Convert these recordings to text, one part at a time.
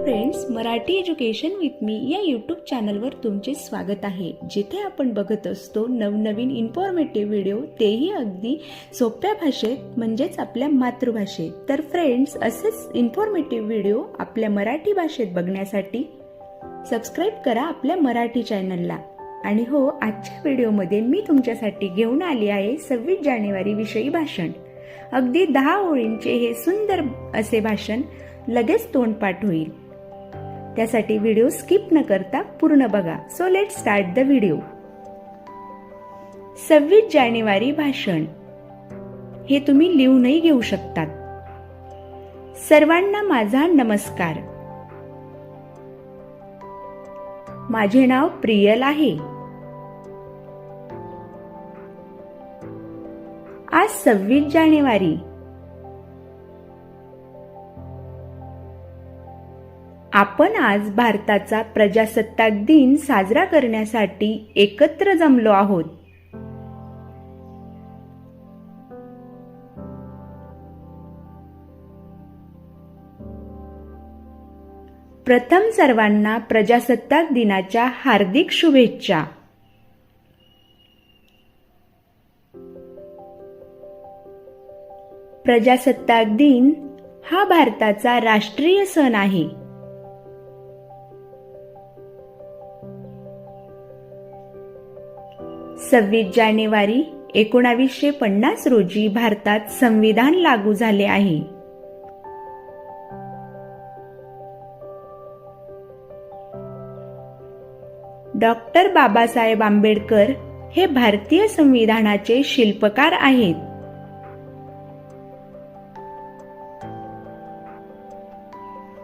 Friends Marathi education with me या YouTube चॅनलवर तुमचे स्वागत आहे. जिथे आपण बघत असतो नवनवीन इन्फॉर्मेटिव्ह व्हिडिओ तेही अगदी सोप्या भाषेत म्हणजेच आपल्या मातृभाषेत. तर फ्रेंड्स असेच इन्फॉर्मेटिव्ह व्हिडिओ आपल्या मराठी भाषेत बघण्यासाठी सबस्क्राईब करा आपल्या मराठी चॅनलला आणि हो आजच्या व्हिडिओमध्ये मी तुमच्यासाठी घेऊन आली आहे सव्वीस जानेवारी विषयी भाषण. अगदी दहा ओळींचे हे सुंदर असे भाषण लगेच तोंडपाठ होईल. त्यासाठी व्हिडिओ स्किप न करता पूर्ण बघा. So let start the video सव्वीस जानेवारी भाषण. हे तुम्ही लिहूनही घेऊ शकतात. सर्वांना माझा नमस्कार. माझे नाव प्रियल आहे. आज सव्वीस जानेवारी. आपण आज भारताचा प्रजासत्ताक दिन साजरा करण्यासाठी एकत्र जमलो आहोत. प्रथम सर्वांना प्रजासत्ताक दिनाच्या हार्दिक शुभेच्छा. प्रजासत्ताक दिन हा भारताचा राष्ट्रीय सण आहे. सव्वीस जानेवारी एकोणावीसशे पन्नास रोजी भारतात संविधान लागू झाले आहे. डॉक्टर बाबासाहेब आंबेडकर हे भारतीय संविधानाचे शिल्पकार आहेत.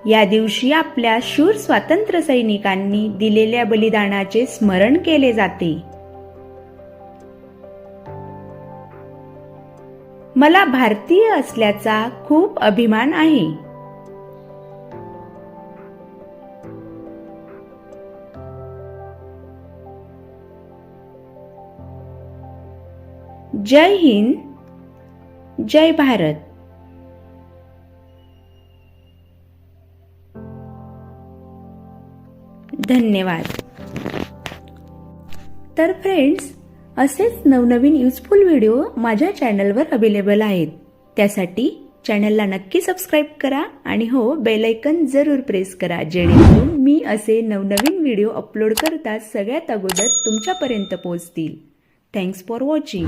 या दिवशी आपल्या शूर स्वातंत्र्य सैनिकांनी दिलेल्या बलिदानाचे स्मरण केले जाते. मला भारतीय असल्याचा खूप अभिमान आहे. जय हिंद जय भारत. धन्यवाद. तर फ्रेंड्स असेच नवनवीन युजफुल व्हिडिओ माझ्या चॅनलवर अवेलेबल आहेत. त्यासाठी चॅनलला नक्की सबस्क्राईब करा आणि हो बेलायकन जरूर प्रेस करा जेणेकरून मी असे नवनवीन व्हिडिओ अपलोड करताच सगळ्यात अगोदर तुमच्यापर्यंत पोहोचतील. Thanks for watching